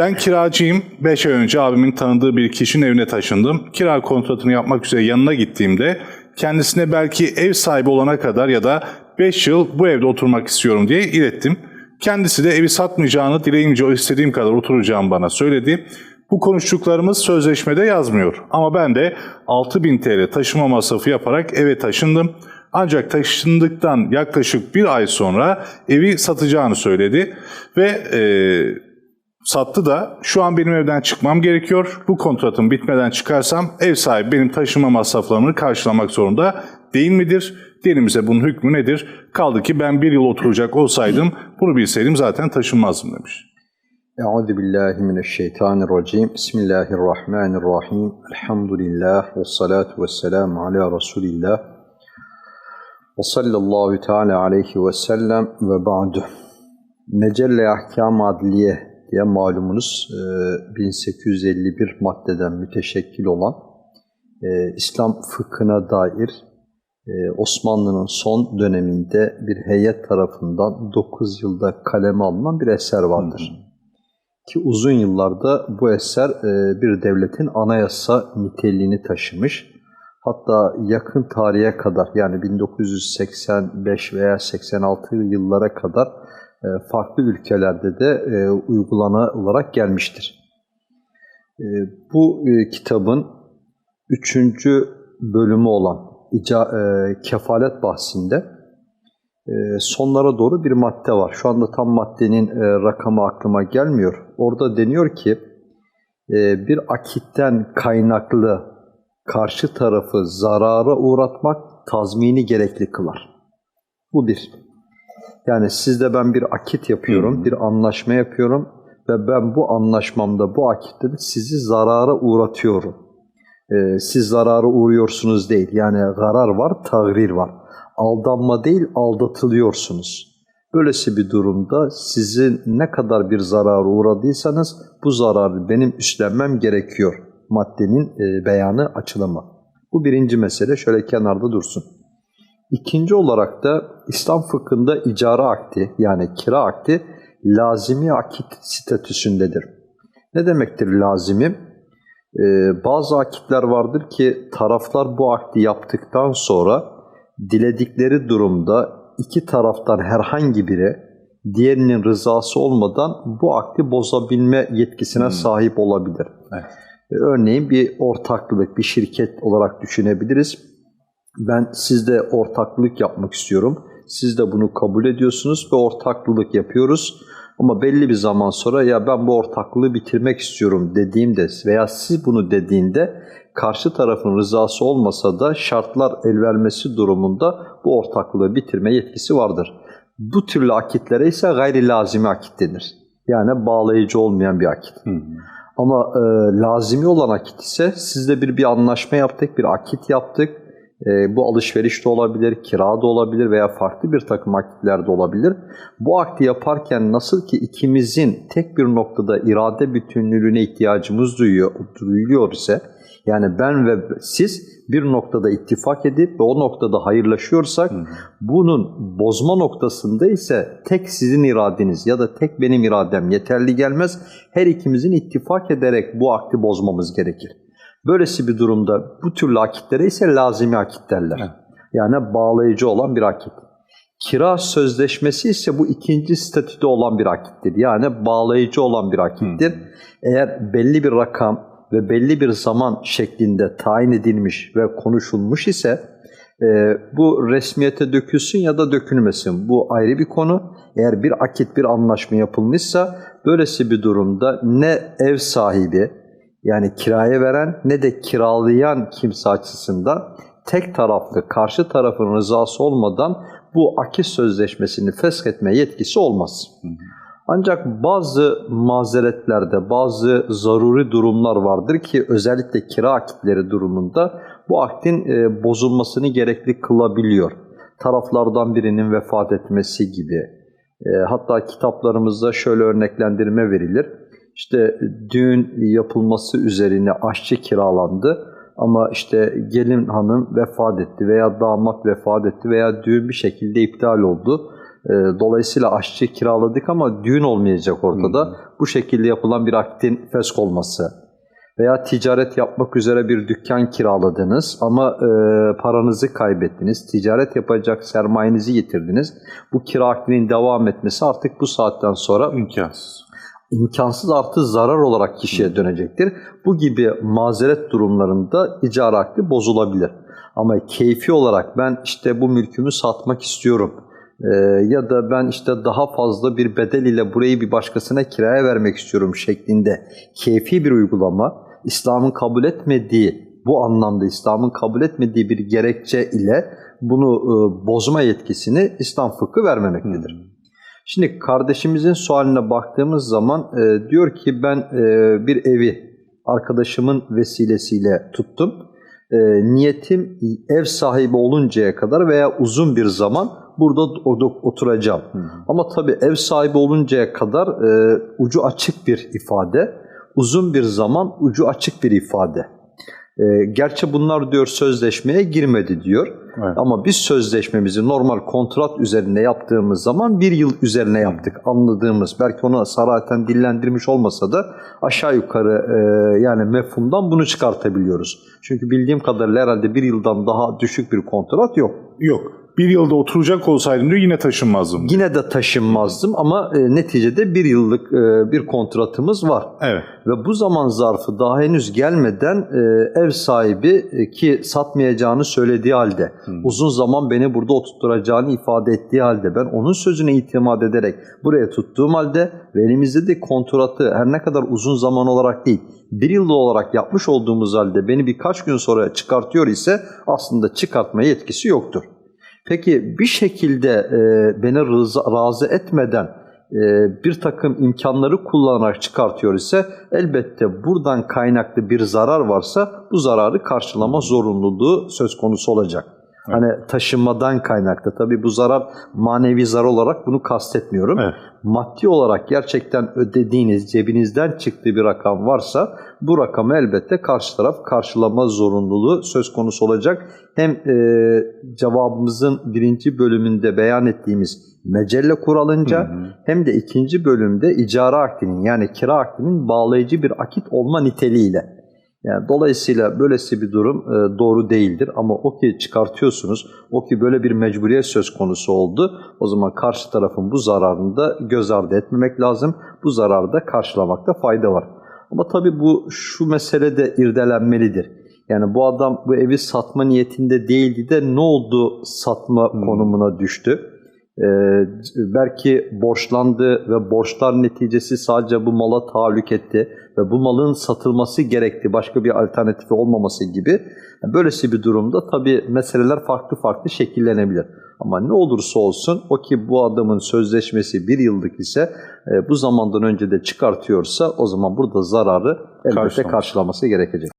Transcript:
Ben kiracıyım. 5 ay önce abimin tanıdığı bir kişinin evine taşındım. Kira kontratını yapmak üzere yanına gittiğimde kendisine belki ev sahibi olana kadar ya da 5 yıl bu evde oturmak istiyorum diye ilettim. Kendisi de evi satmayacağını, dileyince o istediğim kadar oturacağım bana söyledi. Bu konuştuklarımız sözleşmede yazmıyor. Ama ben de 6000 TL taşıma masrafı yaparak eve taşındım. Ancak taşındıktan yaklaşık bir ay sonra evi satacağını söyledi ve e, sattı da şu an benim evden çıkmam gerekiyor. Bu kontratım bitmeden çıkarsam ev sahibi benim taşıma masraflarını karşılamak zorunda değil midir? Dinimize bunun hükmü nedir? Kaldı ki ben bir yıl oturacak olsaydım bunu bilseydim zaten taşınmazdım demiş. Euzu billahi mineşşeytanirracim. Bismillahirrahmanirrahim. Elhamdülillah ve salatu vesselam ala Resulillah. Ve sallallahu teala aleyhi ve sellem ve ba'du. Mecelle Ahkam Adliye diye malumunuz e, 1851 maddeden müteşekkil olan e, İslam fıkhına dair e, Osmanlı'nın son döneminde bir heyet tarafından 9 yılda kaleme alınan bir eser vardır. Ki uzun yıllarda bu eser e, bir devletin anayasa niteliğini taşımış. Hatta yakın tarihe kadar yani 1985 veya 86 yıllara kadar e, farklı ülkelerde de e, uygulanılarak gelmiştir. E, bu e, kitabın üçüncü bölümü olan ica, e, kefalet bahsinde e, sonlara doğru bir madde var. Şu anda tam maddenin e, rakamı aklıma gelmiyor. Orada deniyor ki e, bir akitten kaynaklı karşı tarafı zarara uğratmak tazmini gerekli kılar. Bu bir. Yani sizde ben bir akit yapıyorum, bir anlaşma yapıyorum ve ben bu anlaşmamda, bu akitte de sizi zarara uğratıyorum. Ee, siz zarara uğruyorsunuz değil. Yani zarar var, tagrir var. Aldanma değil, aldatılıyorsunuz. Böylesi bir durumda sizin ne kadar bir zarara uğradıysanız bu zararı benim üstlenmem gerekiyor. Maddenin e, beyanı, açılımı. Bu birinci mesele şöyle kenarda dursun. İkinci olarak da İslam fıkhında icara akti yani kira akti lazimi akit statüsündedir. Ne demektir lazimi? Ee, bazı akitler vardır ki taraflar bu akdi yaptıktan sonra diledikleri durumda iki taraftan herhangi biri diğerinin rızası olmadan bu akdi bozabilme yetkisine Hmm. sahip olabilir. Evet. Ee, Örneğin bir ortaklık, bir şirket olarak düşünebiliriz. Ben sizde ortaklık yapmak istiyorum. Siz de bunu kabul ediyorsunuz ve ortaklık yapıyoruz. Ama belli bir zaman sonra ya ben bu ortaklığı bitirmek istiyorum dediğimde veya siz bunu dediğinde karşı tarafın rızası olmasa da şartlar el vermesi durumunda bu ortaklığı bitirme yetkisi vardır. Bu türlü akitlere ise gayri lazimi akit denir. Yani bağlayıcı olmayan bir akit. Ama e, lazimi olan akit ise sizle bir bir anlaşma yaptık, bir akit yaptık. E, bu alışveriş de olabilir, kira da olabilir veya farklı bir takım akitler de olabilir. Bu akti yaparken nasıl ki ikimizin tek bir noktada irade bütünlüğüne ihtiyacımız duyuyor, duyuluyor ise yani ben ve siz bir noktada ittifak edip ve o noktada hayırlaşıyorsak bunun bozma noktasında ise tek sizin iradeniz ya da tek benim iradem yeterli gelmez. Her ikimizin ittifak ederek bu akdi bozmamız gerekir. Böylesi bir durumda bu türlü akitlere ise lazimi akit derler. Evet. Yani bağlayıcı olan bir akit. Kira sözleşmesi ise bu ikinci statüde olan bir akittir. Yani bağlayıcı olan bir akittir. Eğer belli bir rakam ve belli bir zaman şeklinde tayin edilmiş ve konuşulmuş ise e, bu resmiyete dökülsün ya da dökülmesin. Bu ayrı bir konu. Eğer bir akit, bir anlaşma yapılmışsa böylesi bir durumda ne ev sahibi yani kiraya veren ne de kiralayan kimse açısından tek taraflı karşı tarafın rızası olmadan bu akit sözleşmesini feshetme yetkisi olmaz. Ancak bazı mazeretlerde, bazı zaruri durumlar vardır ki özellikle kira akitleri durumunda bu akdin e, bozulmasını gerekli kılabiliyor. Taraflardan birinin vefat etmesi gibi. E, hatta kitaplarımızda şöyle örneklendirme verilir. İşte düğün yapılması üzerine aşçı kiralandı ama işte gelin hanım vefat etti veya damat vefat etti veya düğün bir şekilde iptal oldu. E, dolayısıyla aşçı kiraladık ama düğün olmayacak ortada. Bu şekilde yapılan bir aktin fesk olması veya ticaret yapmak üzere bir dükkan kiraladınız ama e, paranızı kaybettiniz, ticaret yapacak sermayenizi yitirdiniz. Bu kira akdinin devam etmesi artık bu saatten sonra İmkansız. İmkansız artı zarar olarak kişiye dönecektir. Bu gibi mazeret durumlarında icra akdi bozulabilir. Ama keyfi olarak ben işte bu mülkümü satmak istiyorum ya da ben işte daha fazla bir bedel ile burayı bir başkasına kiraya vermek istiyorum şeklinde keyfi bir uygulama İslam'ın kabul etmediği bu anlamda İslam'ın kabul etmediği bir gerekçe ile bunu e, bozma yetkisini İslam fıkhı vermemektedir. Şimdi kardeşimizin sualine baktığımız zaman e, diyor ki ben e, bir evi arkadaşımın vesilesiyle tuttum. E, niyetim ev sahibi oluncaya kadar veya uzun bir zaman burada oturacağım. Ama tabii ev sahibi oluncaya kadar e, ucu açık bir ifade, uzun bir zaman ucu açık bir ifade. E, gerçi bunlar diyor sözleşmeye girmedi diyor. Evet. Ama biz sözleşmemizi normal kontrat üzerine yaptığımız zaman bir yıl üzerine yaptık. Anladığımız, belki onu saraten dillendirmiş olmasa da aşağı yukarı e, yani mefhumdan bunu çıkartabiliyoruz. Çünkü bildiğim kadarıyla herhalde bir yıldan daha düşük bir kontrat yok. Yok. Bir yılda oturacak olsaydım diyor yine taşınmazdım. Yine de taşınmazdım ama e, neticede bir yıllık e, bir kontratımız var. Evet. Ve bu zaman zarfı daha henüz gelmeden e, ev sahibi e, ki satmayacağını söylediği halde, uzun zaman beni burada oturtturacağını ifade ettiği halde ben onun sözüne itimat ederek buraya tuttuğum halde ve elimizde de kontratı her ne kadar uzun zaman olarak değil, bir yılda olarak yapmış olduğumuz halde beni birkaç gün sonra çıkartıyor ise aslında çıkartma yetkisi yoktur. Peki bir şekilde e, beni rıza, razı etmeden e, bir takım imkanları kullanarak çıkartıyor ise elbette buradan kaynaklı bir zarar varsa bu zararı karşılama zorunluluğu söz konusu olacak. Hani taşınmadan kaynaklı. Tabii bu zarar manevi zarar olarak bunu kastetmiyorum. Evet. Maddi olarak gerçekten ödediğiniz, cebinizden çıktığı bir rakam varsa bu rakamı elbette karşı taraf karşılama zorunluluğu söz konusu olacak. Hem e, cevabımızın birinci bölümünde beyan ettiğimiz mecelle kuralınca hem de ikinci bölümde icara akdinin yani kira akdinin bağlayıcı bir akit olma niteliğiyle. Yani dolayısıyla böylesi bir durum e, doğru değildir ama o ki çıkartıyorsunuz, o ki böyle bir mecburiyet söz konusu oldu. O zaman karşı tarafın bu zararını da göz ardı etmemek lazım. Bu zararı da karşılamakta fayda var. Ama tabii bu şu mesele de irdelenmelidir. Yani bu adam bu evi satma niyetinde değildi de ne oldu satma konumuna düştü? Ee, belki borçlandı ve borçlar neticesi sadece bu mala tahallük etti ve bu malın satılması gerekti. Başka bir alternatifi olmaması gibi. Yani böylesi bir durumda tabii meseleler farklı farklı şekillenebilir. Ama ne olursa olsun o ki bu adamın sözleşmesi bir yıllık ise e, bu zamandan önce de çıkartıyorsa o zaman burada zararı elbette karşılaması gerekecek.